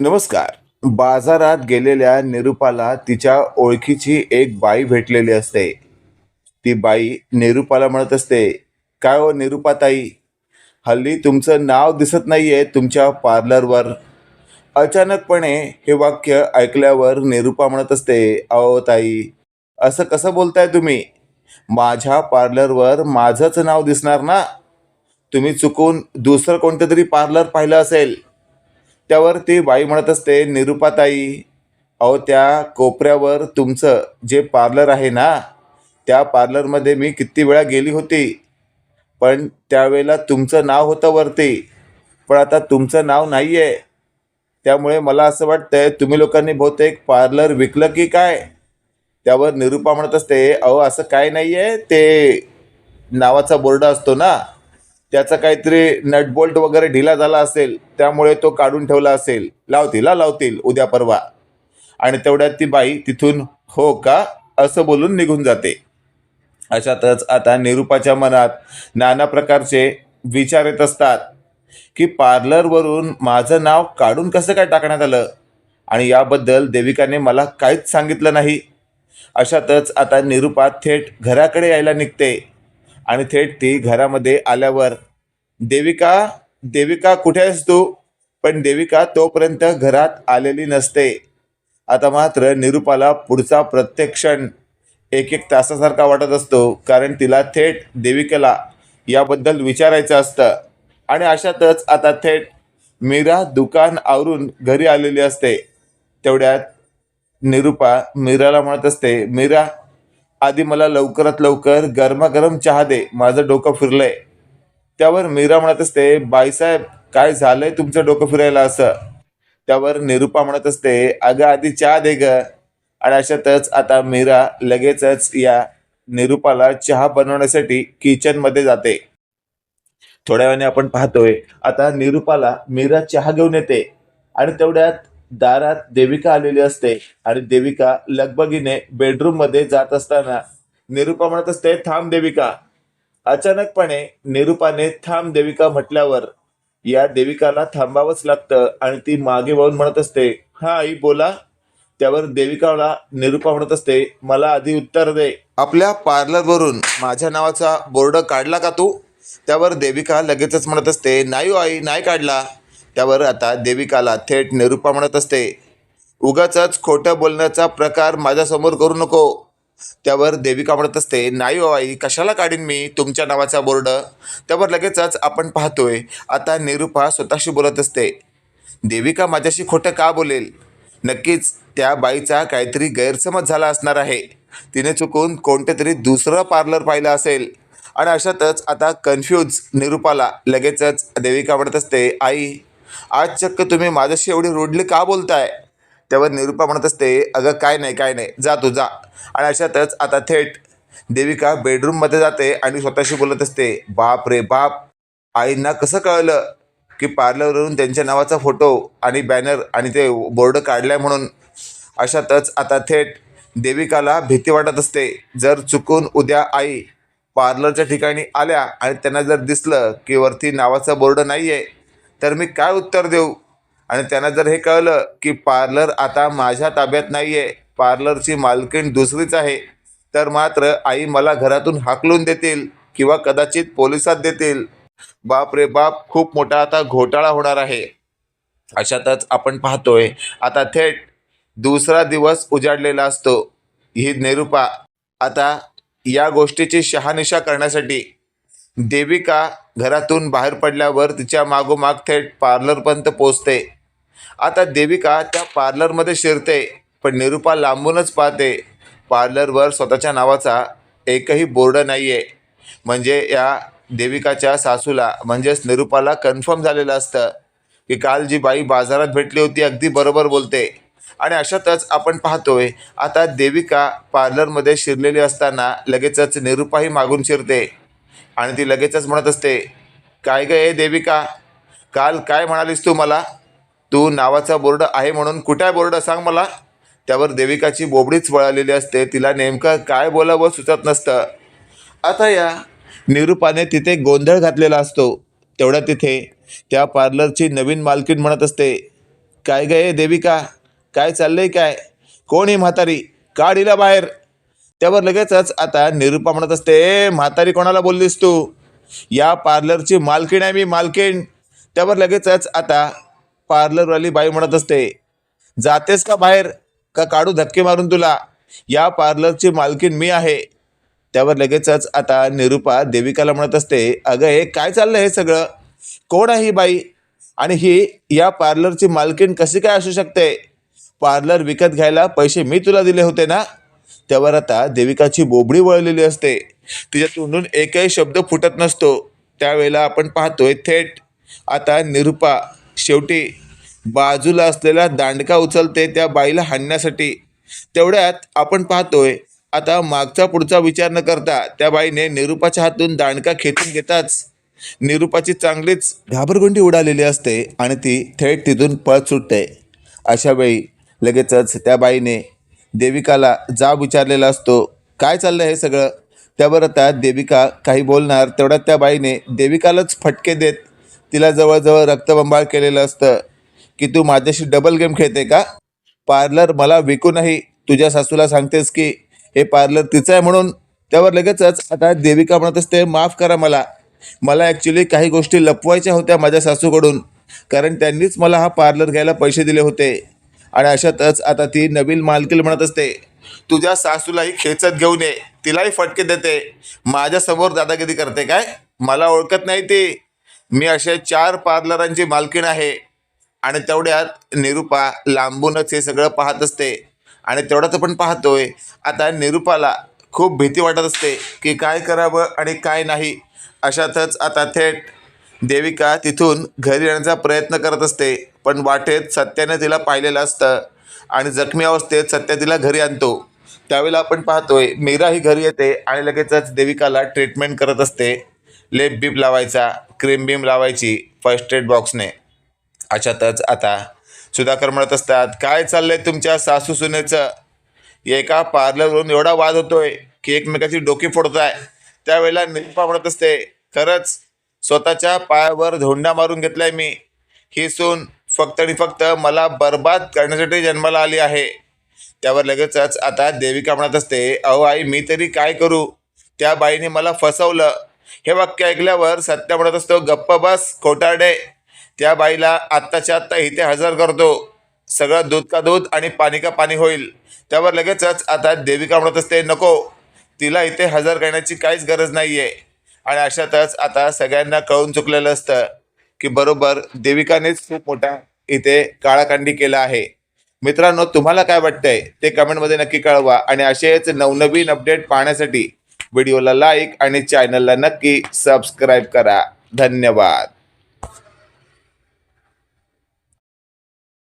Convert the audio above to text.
नमस्कार. बाजारात गेलेल्या निरुपाला तिच्या ओळखीची एक बाई भेटलेली असते. ती बाई निरुपाला म्हणत असते काय हो निरुपाताई? हल्ली तुमचं नाव दिसत नाही आहे तुमच्या पार्लरवर. अचानकपणे हे वाक्य ऐकल्यावर निरुपा म्हणत असते अहो ताई असं कसं बोलताय तुम्ही? माझ्या पार्लरवर माझंच नाव दिसणार ना? तुम्ही चुकून दुसरं कोणतं तरी पार्लर पाहिलं असेल. त्यावर ती बाई म्हणत असते निरुपाताई अहो त्या कोपऱ्यावर तुमचं जे पार्लर आहे ना त्या पार्लरमध्ये मी किती वेळा गेली होती. पण त्यावेळेला तुमचं नाव होतं वरती पण आता तुमचं नाव नाही आहे त्यामुळे मला असं वाटतंय तुम्ही लोकांनी बहुतेक पार्लर विकलं की काय? त्यावर निरुपा म्हणत असते अहो असं काय नाही आहे ते नावाचा बोर्ड असतो ना त्याचा काहीतरी नटबोल्ट वगैरे ढिला झाला असेल त्यामुळे तो काढून ठेवला असेल. लावतील हा लावतील उद्या परवा. आणि तेवढ्यात ती बाई तिथून हो का? असं बोलून निघून जाते. अशातच आता निरुपाच्या मनात नाना प्रकारचे विचार येत असतात की पार्लरवरून माझं नाव काढून कसं काय टाकण्यात आलं? आणि याबद्दल देविकाने मला काहीच सांगितलं नाही. अशातच आता निरूपा थेट घराकडे यायला निघते. आणि थेट ती घरामध्ये आल्यावर देविका देविका कुठे आहेस तू? पण देविका तोपर्यंत घरात आलेली नसते. आता मात्र निरुपाला पुढचा प्रत्येक क्षण एक एक तासासारखा वाटत असतो कारण तिला थेट देविकेला याबद्दल विचारायचं असतं. आणि अशातच आता थेट मीरा दुकान आवरून घरी आलेली असते. तेवढ्यात निरुपा मीराला म्हणत असते मीरा आधी मला लवकरात लवकर गरमागरम चहा दे माझं डोकं फिरलंय. त्यावर मीरा म्हणत असते बाईसाहेब काय झालंय तुमचं डोकं फिरायला असं? त्यावर निरुपा म्हणत असते अगं आधी चहा दे ग. आणि अशातच आता मीरा लगेचच या निरुपाला चहा बनवण्यासाठी किचनमध्ये जाते. थोड्या वेळाने आपण पाहतोय आता निरुपाला मीरा चहा घेऊन येते आणि तेवढ्यात दारात देविका आलेली असते आणि देविका लगबगीने बेडरूममध्ये जात असताना निरुपा म्हणत असते थांब देविका. अचानकपणे निरुपाने थांब देविका म्हटल्यावर या देविकाला थांबावंच लागतं आणि ती मागे वळून म्हणत असते हा आई बोला. त्यावर देविकाला निरुपा म्हणत असते मला आधी उत्तर दे. आपल्या पार्लरवरून माझ्या नावाचा बोर्ड काढला का तू? त्यावर देविका लगेचच म्हणत असते नाही हो आई नाही काढला. त्यावर आता देविकाला थेट निरुपा म्हणत असते उगाच खोटं बोलण्याचा प्रकार माझ्यासमोर करू नको. त्यावर देविका म्हणत असते नाही हो आई कशाला काढीन मी तुमच्या नावाचा बोर्ड? त्यावर लगेचच आपण पाहतोय आता निरुपा स्वतःशी बोलत असते देविका माझ्याशी खोटं का बोलेल? नक्कीच त्या बाईचा काहीतरी गैरसमज झाला असणार आहे. तिने चुकून कोणते तरी दुसरं पार्लर पाहिलं असेल. आणि अशातच आता कन्फ्यूज निरुपाला लगेचच देविका म्हणत असते आई आज चक्क तुम्ही माझ्याशी एवढी रोडली का बोलताय? त्यावर निरुपा म्हणत असते अगं काय नाही काय नाही जा तू जा. आणि अशातच आता थेट देविका बेडरूममध्ये जाते आणि स्वतःशी बोलत असते बाप रे बाप आईंना कसं कळलं की पार्लरवरून त्यांच्या नावाचा फोटो आणि बॅनर आणि ते बोर्ड काढलाय म्हणून? अशातच आता थेट देविकाला भीती वाटत असते. जर चुकून उद्या आई पार्लरच्या ठिकाणी आल्या आणि त्यांना जर दिसलं की वरती नावाचा बोर्ड नाही आहे तर मी काय उत्तर देऊ? आणि त्यांना जर हे कळलं की पार्लर आता माझ्या ताब्यात नाही आहे पार्लरची मालकीण दुसरीच आहे. तर मात्र आई मला घरातून हाकलून देतील किंवा कदाचित पोलिसात देतील. बाप रे बाप खूप मोठा आता घोटाळा होणार आहे. अशातच आपण पाहतोय आता थेट दुसरा दिवस उजाडलेला असतो. ही निरुपा आता या गोष्टीची शहानिशा करण्यासाठी देविका घरातून बाहेर पडल्यावर तिच्या मागोमाग थेट पार्लरपर्यंत पोचते आता देविका त्या पार्लरमध्ये शिरते. पण निरुपा लांबूनच पाहते. पार्लरवर स्वतःच्या नावाचा एकही बोर्ड नाही आहे म्हणजे या देविकाच्या सासूला म्हणजेच निरुपाला कन्फर्म झालेलं असतं की काल जी बाई बाजारात भेटली होती अगदी बरोबर बोलते. आणि अशातच आपण पाहतोय आता देविका पार्लरमध्ये शिरलेली असताना लगेचच निरुपाही मागून शिरते. आणि ती लगेचच म्हणत असते काय गं हे देविका? काल काय म्हणालीस तू मला? तू नावाचा बोर्ड आहे म्हणून कुठे आहे बोर्ड सांग मला? त्यावर देविकाची बोबडीच वळालेली असते. तिला नेमकं काय बोलावं सुचत नसतं. आता या निरूपाने तिथे गोंधळ घातलेला असतो. तेवढ्या तिथे त्या पार्लरची नवीन मालकीण म्हणत असते काय गे देविका? काय चाललंय काय? कोण आहे म्हातारी? काढीला बाहेर? त्यावर लगेचच आता निरुपा म्हणत असते "ए, म्हातारी कोणाला बोललीस तू? या पार्लरची मालकीण आहे मी मालकीण. त्यावर लगेचच आता पार्लरवाली बाई म्हणत असते जातेस का बाहेर? का काढू धक्के मारून तुला? या पार्लरची मालकीण मी आहे. त्यावर लगेचच आता निरुपा देविकाला म्हणत असते अगं हे काय चाललं हे सगळं? कोण आहे ही बाई? आणि ही या पार्लरची मालकीण कशी काय असू शकते? पार्लर विकत घ्यायला पैसे मी तुला दिले होते ना? त्यावर आता देविकाची बोबडी वळलेली असते. तिच्या तोंडून एकही शब्द फुटत नसतो. त्यावेळेला आपण पाहतोय थेट. आता निरुपा शेवटी बाजूला असलेला दांडका उचलते त्या बाईला हाणण्यासाठी. तेवढ्यात आपण पाहतोय आता मागचा पुढचा विचार न करता त्या बाईने निरुपाच्या हातून दांडका खेचून घेताच निरुपाची चांगलीच घाबरगुंडी उडालेली असते आणि ती थेट तिथून पळत सुटते. अशा वेळी लगेचच त्या बाईने देविकाला जाब विचारलेला असतो काय चाललं हे सगळं? त्यावर आता देविका काही बोलणार तेवढ्यात त्या बाईने देविकालाच फटके देत तिला जवळजवळ रक्तबंबाळ केलेलं असतं. की तू माझ्याशी डबल गेम खेळते का? पार्लर मला विकूनही तुझ्या सासूला सांगतेस की हे पार्लर तिचं आहे म्हणून त्यावर लगेचच आता देविका म्हणत असते माफ करा मला. मला ॲक्च्युली काही गोष्टी लपवायच्या होत्या माझ्या सासूकडून कारण त्यांनीच मला हा पार्लर घ्यायला पैसे दिले होते. आणि अशातच आता ती नवीन मालकील म्हणत असते तुझ्या सासूलाही खेचत घेऊन ये तिलाही फटके देते. माझ्यासमोर दादागिरी करते काय? मला ओळखत नाही ती. मी अशा चार पार्लरांची मालकीण आहे. आणि तेवढ्यात निरुपा लांबूनच हे सगळं पाहत असते. आणि तेवढ्यात आपण पाहतोय आता निरुपाला खूप भीती वाटत असते की काय करावं आणि काय नाही. अशातच आता थेट देविका तिथून घरी येण्याचा प्रयत्न करत असते पण वाटेत सत्याने तिला पाहिलेलं असतं आणि जखमी अवस्थेत सत्या तिला घरी आणतो. त्यावेळेला आपण पाहतोय मीरा ही घरी येते आणि लगेचच देविकाला ट्रीटमेंट करत असते. लेप बीप लावायचा क्रीम बीम लावायची फर्स्ट एड बॉक्सने अशातच आता सुधाकर म्हणत असतात काय चाललंय तुमच्या सासू सुनेचं? एका पार्लरवरून एवढा वाद होतोय की एकमेकाची डोकी फोडताय. त्यावेळेला निरुपा म्हणत असते खरंच स्वतःच्या पायावर धोंडा मारून घेतलाय मी. ही सून फक्त आणि फक्त मला बर्बाद करण्यासाठी जन्माला आली आहे. त्यावर लगेचच आता देविका म्हणत असते अहो आई मी तरी काय करू? त्या बाईने मला फसवलं. हे वाक्य ऐकल्यावर सत्य म्हणत असतो गप्प बस खोटारडे. त्या बाईला आत्ताच्या आत्ता इथे हजर करतो. सगळं दूध का दूध आणि पाणी का पाणी होईल. त्यावर लगेचच आता देविका म्हणत असते नको तिला इथे हजर करण्याची काहीच गरज नाही आहे आणि अशातच आता सगळ्यांना कळून चुकलेलं असतं की बरोबर देविकानेच खूप मोठा इथे काळाकांडी केला आहे. मित्रांनो तुम्हाला काय वाटतंय? ते कमेंटमध्ये नक्की कळवा. आणि असेच नवनवीन अपडेट पाहण्यासाठी व्हिडिओला लाईक आणि चॅनलला नक्की सबस्क्राईब करा. धन्यवाद.